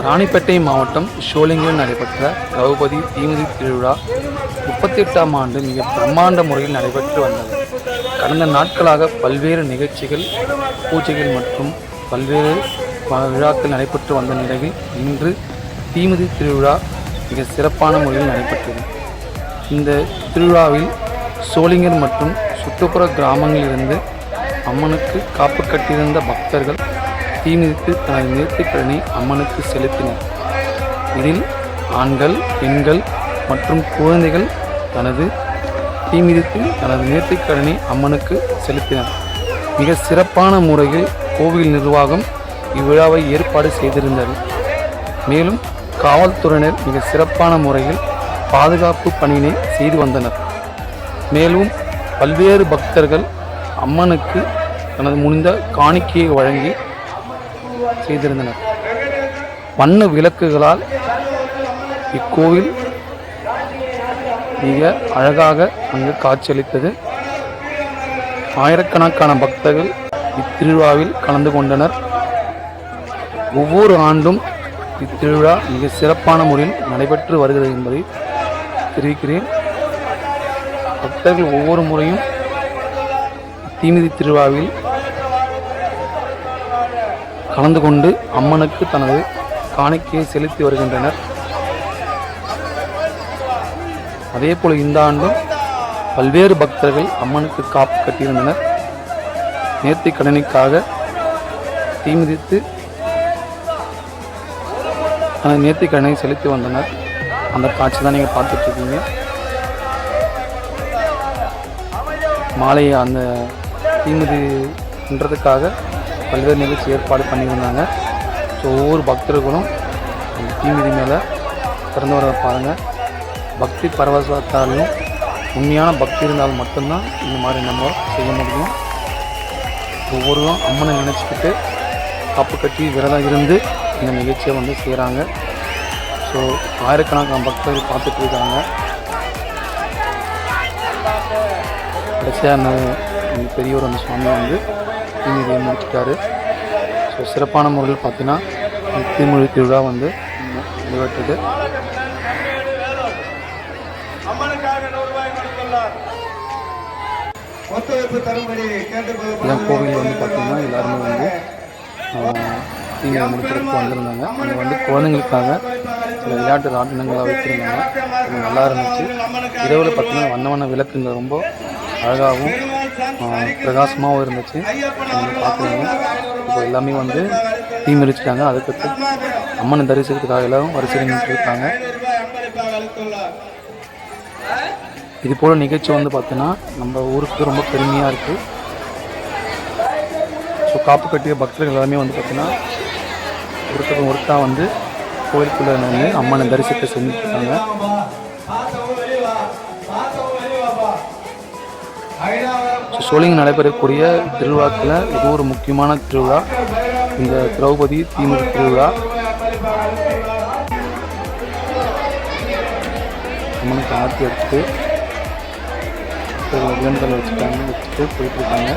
ராணிப்பேட்டை மாவட்டம் ஷோலிங்கில் நடைபெற்ற திரௌபதி தீமிதி திருவிழா முப்பத்தி எட்டாம் ஆண்டு மிக பிரம்மாண்ட முறையில் நடைபெற்று வந்தது. கடந்த நாட்களாக பல்வேறு நிகழ்ச்சிகள் பூஜைகள் மற்றும் பல்வேறு விழாக்கள் நடைபெற்று வந்த நிலையில் இன்று தீமிதி திருவிழா மிக சிறப்பான முறையில் நடைபெற்றது. இந்த திருவிழாவில் சோளிங்கர் மற்றும் சுற்றுப்புற கிராமங்களிலிருந்து அம்மனுக்கு காப்பு கட்டியிருந்த பக்தர்கள் தீ மிதித்து தனது நேர்த்திக்கடனை அம்மனுக்கு செலுத்தினர். இதில் ஆண்கள் பெண்கள் மற்றும் குழந்தைகள் தனது தீ தனது நேர்த்திக்கடனை அம்மனுக்கு செலுத்தினர். மிக சிறப்பான முறையில் கோவில் நிர்வாகம் இவ்விழாவை ஏற்பாடு செய்திருந்தது. மேலும் காவல்துறையினர் மிக சிறப்பான முறையில் பாதுகாப்பு பணியினை செய்து வந்தனர். மேலும் பல்வேறு பக்தர்கள் அம்மனுக்கு தனது முடிந்த காணிக்கையை வழங்கி செய்திருந்தனர். வண்ண விளக்குகளால் இக்கோவில் மிக அழகாக அங்கு காட்சியளித்தது. ஆயிரக்கணக்கான பக்தர்கள் இத்திருவிழாவில் கலந்து கொண்டனர். ஒவ்வொரு ஆண்டும் இத்திருவிழா மிக சிறப்பான முறையில் நடைபெற்று வருகிறது என்பதை தெரிவிக்கிறேன். பக்தர்கள் ஒவ்வொரு முறையும் தீமிதி திருவிழாவில் கலந்து கொண்டு அம்மனுக்கு தனது காணிக்கையை செலுத்தி வருகின்றனர். அதே போல் இந்த ஆண்டும் பல்வேறு பக்தர்கள் அம்மனுக்கு காப்பு கட்டியிருந்தனர். நேர்த்தி கடனுக்காக தீமிதித்து அந்த நேர்த்தி கடனை செலுத்தி வந்தனர். அந்த காட்சி தான் நீங்கள் பார்த்துட்ருக்கீங்க. மாலையை மாலை அந்த தீமிதின்றதுக்காக பல்வேறு நிகழ்ச்சி ஏற்பாடு பண்ணியிருந்தாங்க. ஸோ ஒவ்வொரு பக்தர்களும் அந்த தீமிதி மேலே திறந்து வர பாருங்கள் பக்தி பரவசத்தாலும் உண்மையான பக்தி இருந்தால் மட்டும்தான் இந்த மாதிரி நம்ம செய்ய முடியும். ஒவ்வொருவரும் அம்மனை நினச்சிக்கிட்டு காப்பு கட்டி விரதம் இருந்து இந்த நிகழ்ச்சியை வந்து செய்கிறாங்க ஸோ ஆயிரக்கணக்கான பக்தர்கள் பார்த்துட்டு இருக்காங்க. கடைசியாக பெரியவர் அந்த சுவாமி வந்து தீமிதியை முடிச்சிட்டாரு. ஸோ சிறப்பான முறையில் பார்த்தீங்கன்னா இந்த தீமொழி திருவிழா வந்து நிறைவேற்றது என் கோவில் வந்து பார்த்தீங்கன்னா எல்லாருமே வந்து தீமிதி முடிக்கிறதுக்கு வந்திருந்தாங்க. அங்கே வந்து குழந்தைங்களுக்காக சில விளையாட்டு ராட்டினங்களாக வைத்திருந்தாங்க நல்லா இருந்துச்சு. இரவில் பார்த்தீங்கன்னா வண்ண வண்ண விளக்குங்க ரொம்ப அழகாகவும் பிரகாசமாகவும் இருந்துச்சு. நீங்கள் இப்போ எல்லாமே வந்து தீ மிதிச்சிட்டாங்க அதுக்கு அம்மனை தரிசனத்துக்காக எல்லாம் வரிசையில் நின்றுட்டு இருக்காங்க. இது போல் நிகழ்ச்சி வந்து பார்த்தீங்கன்னா நம்ம ஊருக்கு ரொம்ப பெருமையாக இருக்குது ஸோ காப்பு கட்டிய பக்தர்கள் எல்லாமே வந்து பார்த்தீங்கன்னா ஒருத்தர் ஒருத்தா வந்து கோயிலுக்குள்ளே வந்து அம்மனை தரிசனத்தை செஞ்சுட்டு சோழிங்க நடைபெறக்கூடிய திருவிழாக்கில் இது ஒரு முக்கியமான திருவிழா. இந்த திரௌபதி தீமிதி திருவிழா. அம்மனுக்கு ஆர்த்தி எடுத்துட்டு பக்தர்கள் வேண்டுதல் வச்சுட்டாங்க வச்சுட்டு போயிட்டுருக்காங்க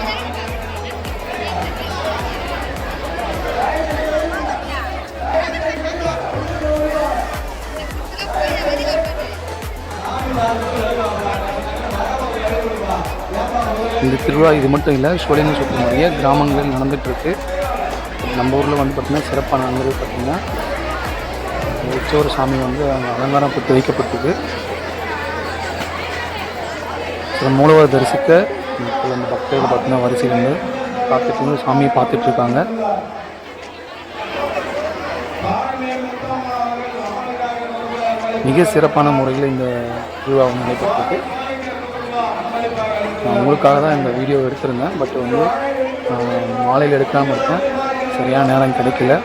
இந்த திருவிழா இது மட்டும் இல்லை சோழிங்க சுற்றமுடைய கிராமங்களில் நடந்துகிட்ருக்கு. நம்ம ஊரில் வந்து பார்த்திங்கன்னா சிறப்பாக நடந்தது பார்த்திங்கன்னா உச்சோர சாமி வந்து அங்கே அலங்காரம் பற்றி வைக்கப்பட்டிருக்கு. சில மூலவர் தரிசிக்க அந்த பக்தர்கள் பார்த்திங்கன்னா வரிசையில் வந்து பார்த்துட்டு வந்து சாமியை பார்த்துட்ருக்காங்க மிக சிறப்பான முறையில் இந்த திருவிழா வந்து நடைபெற்றிருக்கு. நான் உங்களுக்காக தான் இந்த வீடியோ எடுத்திருந்தேன். பட் வந்து மாலையில் எடுக்காமல் இருக்கேன். சரியான நேரம் கிடைக்கல.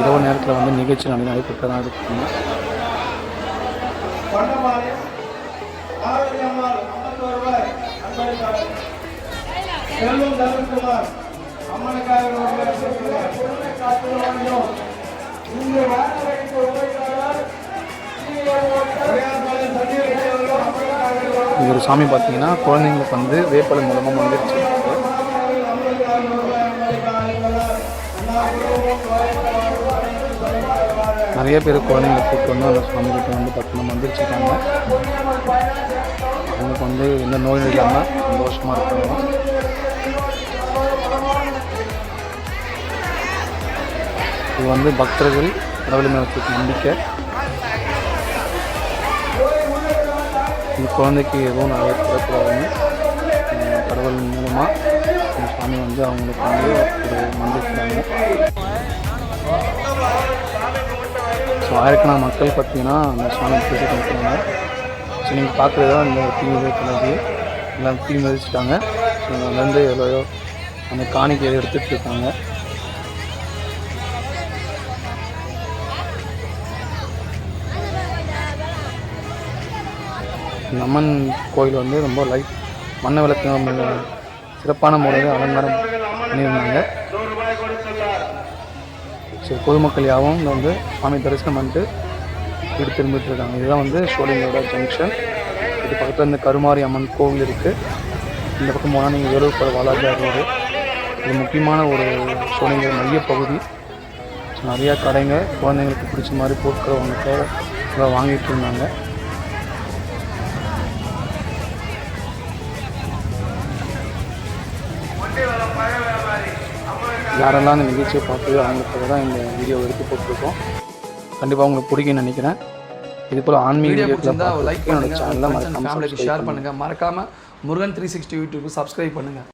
இரவு நேரத்தில் வந்து நிகழ்ச்சி நான் நடைபெற்று தான் இருக்குங்க செல்வம் தனுஷ்குமார் அம்மனுக்காக நூறு ரூபாய் கொடுத்துள்ளார். பொறுமை காத்து இங்கு ஒரு சாமி பார்த்தீங்கன்னா குழந்தைங்களுக்கு வந்து வேப்பலை மூலமாக வந்துருச்சு நிறைய பேர் குழந்தைங்களை கூப்பிட்டு வந்து அந்த சுவாமி கிட்ட வந்து பத்திரம் வந்துருச்சுருக்காங்க அவங்களுக்கு வந்து எந்த நோயும் இல்லாமல் சந்தோஷமாக இருக்காங்க. இது வந்து பக்தர்கள் கடவுள் மேலே நம்பிக்கை. இந்த குழந்தைக்கு எதுவும் நிறைய கூடாதுன்னு கடவுள் மூலமாக இந்த சாமி வந்து அவங்களுக்கு வந்து ஒரு மந்திரிக்கிறாங்க ஸோ ஆயிரக்கணக்கான மக்கள் பார்த்தீங்கன்னா அந்த சாமி பேசி கொடுக்குறாங்க ஸோ நீங்கள் பார்க்குறது தான் இந்த தீ மிதிக்கிறது எல்லாம் தீ மிதிச்சிட்டாங்க. ஸோ அதுலேருந்து எவ்வளோ அந்த காணிக்கையை எடுத்துகிட்டு இருக்காங்க. இந்த அம்மன் கோயில் வந்து ரொம்ப லைட் மண்ண விளக்கு சிறப்பான முறையில் அலங்காரம் பண்ணியிருந்தாங்க. சரி பொதுமக்கள் யாவும் இங்கே வந்து சுவாமி தரிசனம் பண்ணிட்டு வீடு திரும்பிட்டு இருக்காங்க. இதுதான் வந்து சோழிங்கோட ஜங்ஷன் இது பக்கத்தில் இந்த கருமாரி அம்மன் கோவில் இருக்குது இந்த பக்கம் போனால் நீங்கள் வேலூர் வாலாஜா ரோடு. இது முக்கியமான ஒரு சோழிங்கர் மையப்பகுதி ஸோ நிறையா கடைங்க குழந்தைங்களுக்கு பிடிச்ச மாதிரி பொருட்களை அவங்க வாங்கிட்டு இருந்தாங்க. யாரெல்லாம் இந்த நிகழ்ச்சியை பார்த்து அவங்களுக்காக தான் இந்த வீடியோ எடுத்து போட்டிருக்கோம். கண்டிப்பாக உங்களுக்கு பிடிக்கும்னு நினைக்கிறேன். இது போல் ஆன்மீக வீடியோ பிடிச்சிருந்தா லைக் பார்க்கறதுக்கு என்னோட பண்ணுங்க சேனலை ஃப்ரெண்ட்ஸ் அண்ட் மறக்காம ஃபேமிலிக்கு subscribe ஷேர் பண்ணுங்க. மறக்காம Murugan three sixty YouTube subscribe பண்ணுங்க.